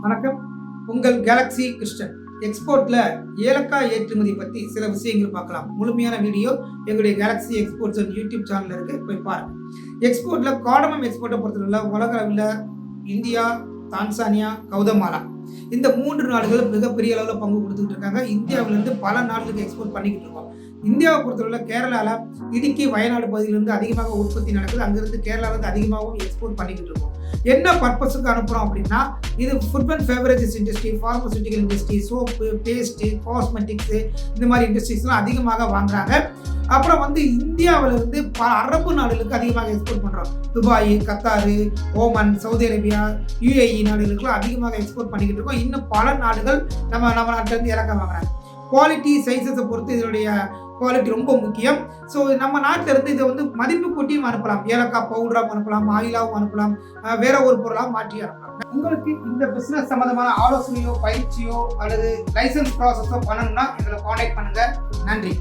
வணக்கம். உங்கள் கேலக்ஸி கிருஷ்ணன் எக்ஸ்போர்ட்ல ஏலக்காய் ஏற்றுமதி பத்தி சில விஷயங்கள் பார்க்கலாம். முழுமையான வீடியோ எங்களுடைய கேலக்ஸி எக்ஸ்போர்ட்ஸ் யூடியூப் சேனல் இருக்கு. போய் பாருங்க. எக்ஸ்போர்ட்ல காடமம் எக்ஸ்போர்ட்டை பொறுத்தவரை உலக அளவில் இந்தியா தான்சானியா கௌதமாலா இந்த மூன்று நாடுகள் மிகப்பெரிய அளவில் பங்கு கொடுத்துக்கிட்டு இருக்காங்க. இந்தியாவிலேருந்து பல நாடுகளுக்கு எக்ஸ்போர்ட் பண்ணிக்கிட்டு இருக்கோம். இந்தியாவை பொறுத்தவரை கேரளாவில் இடுக்கி வயநாடு பகுதியிலிருந்து அதிகமாக உற்பத்தி நடக்குது. அங்கேருந்து கேரளாவிலேருந்து அதிகமாகவும் எக்ஸ்போர்ட் பண்ணிக்கிட்டு இருக்கோம். என்ன பர்பஸுக்கு அனுப்புகிறோம் அப்படின்னா இது food and beverages industry pharmaceutical industry soap paste cosmetics இந்த மாதிரி இண்டஸ்ட்ரீஸ்லாம் அதிகமாக வாங்குறாங்க. அப்புறம் வந்து இந்தியாவிலேருந்து பல அரபு நாடுகளுக்கு அதிகமாக எக்ஸ்போர்ட் பண்ணுறோம் Dubai Qatar Oman Saudi Arabia UAE நாடுகளுக்குலாம் அதிகமாக எக்ஸ்போர்ட் பண்ணிக்கிட்டு இருக்கோம். இன்னும் பல நாடுகள் நம்ம நம்ம நாட்டிலேருந்து இறக்க வாங்குறாங்க. குவாலிட்டி சைஸஸை பொறுத்து இதனுடைய குவாலிட்டி ரொம்ப முக்கியம். ஸோ நம்ம நாட்டில் இருந்து இதை வந்து மதிப்பு கூட்டியும் அனுப்பலாம். ஏலக்காய் பவுடராகவும் அனுப்பலாம் ஆயிலாகவும் அனுப்பலாம் வேற ஒரு பொருளாகவும் மாற்றி அனுப்பலாம். உங்களுக்கு இந்த பிஸ்னஸ் சம்மந்தமான ஆலோசனையோ பயிற்சியோ அல்லது லைசன்ஸ் ப்ராசஸோ பண்ணணும்னா எங்களை காண்டாக்ட் பண்ணுங்கள் நன்றி.